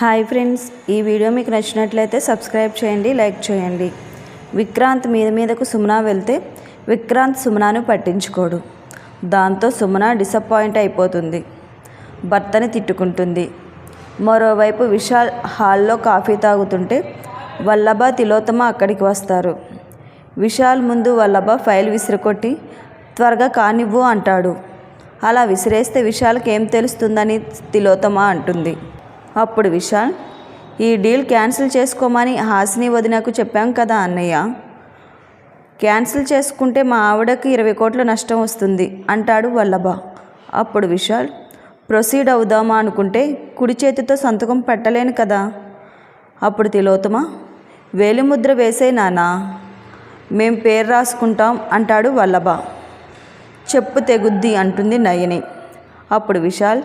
Hi friends ఈ video మీకు నచ్చినట్లయితే సబ్స్క్రైబ్ చేయండి లైక్ చేయండి. విక్రాంత్ మీద మీదకు సుమన వెళ్తే విక్రాంత్ సుమనాను పట్టించుకోడు. దాంతో సుమన డిసప్పాయింట్ అయిపోతుంది. భర్తని తిట్టుకుంటుంది. మరోవైపు విశాల్ హాల్లో కాఫీ తాగుతుంటే వల్లభ తిలోత్తమ అక్కడికి వస్తారు. విశాల్ ముందు వల్లభ ఫైల్ విసిరికొట్టి త్వరగా కానివ్వు అంటాడు. అలా విసిరేస్తే విశాల్కి ఏం తెలుస్తుందని తిలోత్తమ అంటుంది. అప్పుడు విశాల్ ఈ డీల్ క్యాన్సిల్ చేసుకోమని హాసిని వదినకు చెప్పాం కదా అన్నయ్య. క్యాన్సిల్ చేసుకుంటే మా ఆవిడకి ఇరవై కోట్ల నష్టం వస్తుంది అంటాడు వల్లభ. అప్పుడు విశాల్ ప్రొసీడ్ అవుదామా అనుకుంటే కుడి చేతితో సంతకం పెట్టలేను కదా. అప్పుడు తిలోతమ వేలిముద్ర వేసే నానా మేం పేరు రాసుకుంటాం అంటాడు వల్లభ. చెప్పు తెగుద్ది అంటుంది నయని. అప్పుడు విశాల్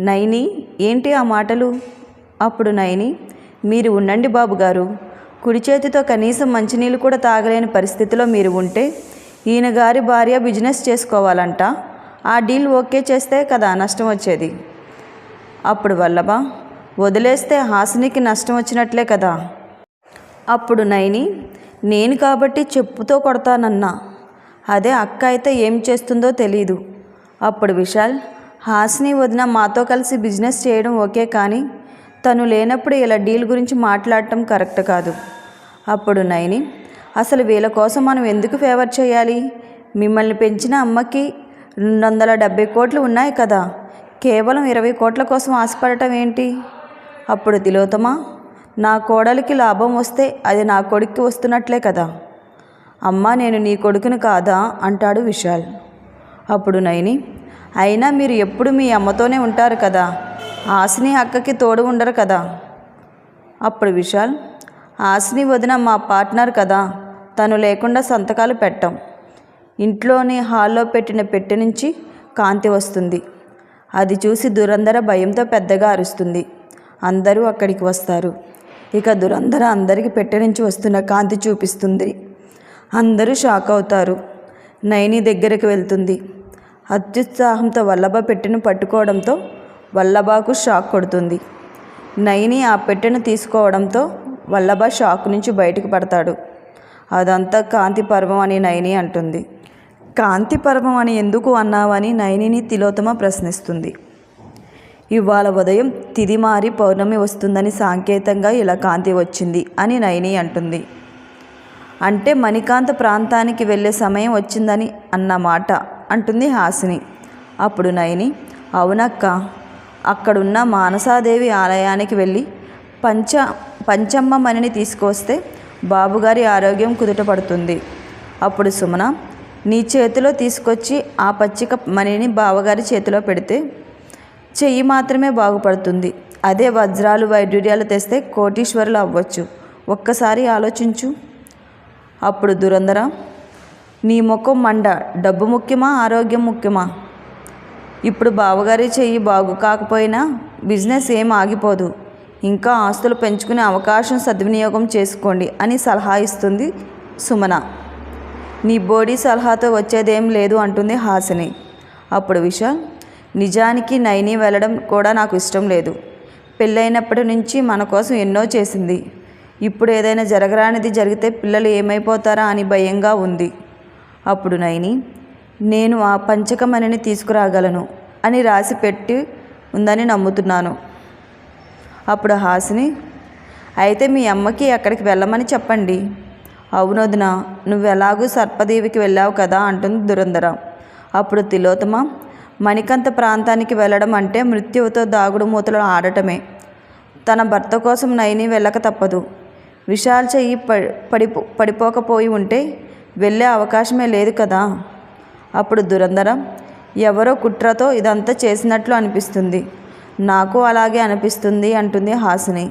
నయని ఏంటి ఆ మాటలు? అప్పుడు నయని మీరు ఉండండి బాబు గారు. కుడి చేతితో కనీసం మంచినీళ్ళు కూడా తాగలేని పరిస్థితిలో మీరు ఉంటే ఈయన గారి భార్య బిజినెస్ చేసుకోవాలంట. ఆ డీల్ ఓకే చేస్తే కదా నష్టం వచ్చేది. అప్పుడు వల్లభా వదిలేస్తే హాసినికి నష్టం వచ్చినట్లే కదా. అప్పుడు నైని నేను కాబట్టి చెప్పుతో కొడతానన్నా. అదే అక్క అయితే ఏం చేస్తుందో తెలీదు. అప్పుడు విశాల్ హాస్ని వదిన మాతో కలిసి బిజినెస్ చేయడం ఓకే కానీ తను లేనప్పుడు ఇలా డీల్ గురించి మాట్లాడటం కరెక్ట్ కాదు. అప్పుడు నైని అసలు వీళ్ళ కోసం మనం ఎందుకు ఫేవర్ చేయాలి? మిమ్మల్ని పెంచిన అమ్మకి రెండు వందల డెబ్బై కోట్లు ఉన్నాయి కదా కేవలం ఇరవై కోట్ల కోసం ఆశపడటం ఏంటి? అప్పుడు తిలోతమా నా కోడలికి లాభం వస్తే అది నా కొడుక్కి వస్తున్నట్లే కదా. అమ్మ నేను నీ కొడుకుని కాదా? అంటాడు విశాల్. అప్పుడు నైని అయినా మీరు ఎప్పుడు మీ అమ్మతోనే ఉంటారు కదా? ఆశని అక్కకి తోడు ఉండరు కదా? అప్పుడు విశాల్ ఆశని వదిన మా పార్ట్నర్ కదా? తను లేకుండా సంతకాలు పెట్టం. ఇంట్లోని హాల్లో పెట్టిన పెట్టె నుంచి కాంతి వస్తుంది. అది చూసి దురంధర భయంతో పెద్దగా అరుస్తుంది. అందరూ అక్కడికి వస్తారు. ఇక దురంధర అందరికి పెట్టె నుంచి వస్తున్న కాంతి చూపిస్తుంది. అందరూ షాక్ అవుతారు. నైని దగ్గరికి వెళ్తుంది. అత్యుత్సాహంతో వల్లభ పెట్టెను పట్టుకోవడంతో వల్లభకు షాక్ కొడుతుంది. నైని ఆ పెట్టెను తీసుకోవడంతో వల్లభ షాక్ నుంచి బయటకు పడతాడు. అదంతా కాంతి పర్వం అని నయని అంటుంది. కాంతి పర్వం అని ఎందుకు అన్నావని నైనిని తిలోతమ ప్రశ్నిస్తుంది. ఇవాళ ఉదయం తిది మారి పౌర్ణమి వస్తుందని సాంకేతంగా ఇలా కాంతి వచ్చింది అని నయని అంటుంది. అంటే మణికాంత ప్రాంతానికి వెళ్ళే సమయం వచ్చిందని అన్నమాట అంటుంది హాసిని. అప్పుడు నయని అవునక్క అక్కడున్న మానసాదేవి ఆలయానికి వెళ్ళి పంచ పంచమ్మ మణిని తీసుకొస్తే బాబుగారి ఆరోగ్యం కుదుటపడుతుంది. అప్పుడు సుమన నీ చేతిలో తీసుకొచ్చి ఆ పచ్చిక మణిని బావగారి చేతిలో పెడితే చెయ్యి మాత్రమే బాగుపడుతుంది. అదే వజ్రాలు వైడ్యూర్యాలు తెస్తే కోటీశ్వరులు అవ్వచ్చు. ఒక్కసారి ఆలోచించు. అప్పుడు దురంధర నీ ముఖం మండ డబ్బు ముఖ్యమా ఆరోగ్యం ముఖ్యమా? ఇప్పుడు బావగారి చెయ్యి బాగు కాకపోయినా బిజినెస్ ఏం ఆగిపోదు. ఇంకా ఆస్తులు పెంచుకునే అవకాశం సద్వినియోగం చేసుకోండి అని సలహా ఇస్తుంది సుమన. నీ బోడీ సలహాతో వచ్చేదేం లేదు అంటుంది హాసిని. అప్పుడు విశాల్ నిజానికి నైని వెళ్ళడం కూడా నాకు ఇష్టం లేదు. పెళ్ళైనప్పటి నుంచి మన కోసం ఎన్నో చేసింది. ఇప్పుడు ఏదైనా జరగరానిది జరిగితే పిల్లలు ఏమైపోతారా అని భయంగా ఉంది. అప్పుడు నైని నేను ఆ పంచకమణిని తీసుకురాగలను అని రాసి పెట్టి ఉందని నమ్ముతున్నాను. అప్పుడు హాసిని అయితే మీ అమ్మకి అక్కడికి వెళ్ళమని చెప్పండి. అవునొదిన నువ్వు ఎలాగూ సర్పదేవికి వెళ్ళావు కదా అంటుంది దురంధర. అప్పుడు తిలోతమ మణికంత ప్రాంతానికి వెళ్ళడం అంటే మృత్యువుతో దాగుడు మూతలు ఆడటమే. తన భర్త కోసం నయని వెళ్ళక తప్పదు. విశాల్ చెయ్యి పడిపో పడిపోకపోయి ఉంటే వెళ్ళే అవకాశమే లేదు కదా? అప్పుడు దురందరం ఎవరో కుట్రతో ఇదంతా చేసినట్లు అనిపిస్తుంది. నాకు అలాగే అనిపిస్తుంది అంటుంది హాసిని.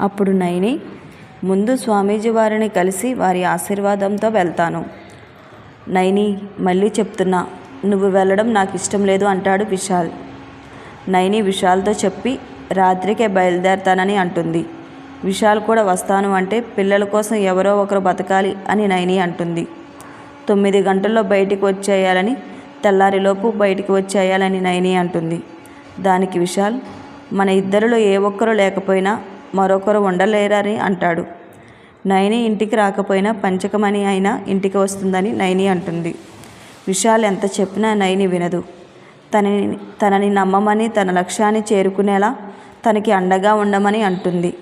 అప్పుడు నైని ముందు స్వామీజీ వారిని కలిసి వారి ఆశీర్వాదంతో వెళ్తాను. నైని మళ్ళీ చెప్తున్నా నువ్వు వెళ్ళడం నాకు ఇష్టం లేదు అంటాడు విశాల్. నైని విశాల్తో చెప్పి రాత్రికే బయలుదేరతానని అంటుంది. విశాల్ కూడా వస్తాను అంటే పిల్లల కోసం ఎవరో ఒకరు బతకాలి అని నైని అంటుంది. తొమ్మిది గంటల్లో బయటికి వచ్చేయాలని తెల్లారిలోపు బయటికి వచ్చేయాలని నయని అంటుంది. దానికి విశాల్ మన ఇద్దరిలో ఏ ఒక్కరు లేకపోయినా మరొకరు ఉండలేరని అంటాడు. నయని ఇంటికి రాకపోయినా పంచకమని అయినా ఇంటికి వస్తుందని నయని అంటుంది. విశాల్ ఎంత చెప్పినా నైని వినదు. తనని తనని నమ్మమని తన లక్ష్యాన్ని చేరుకునేలా తనకి అండగా ఉండమని అంటుంది.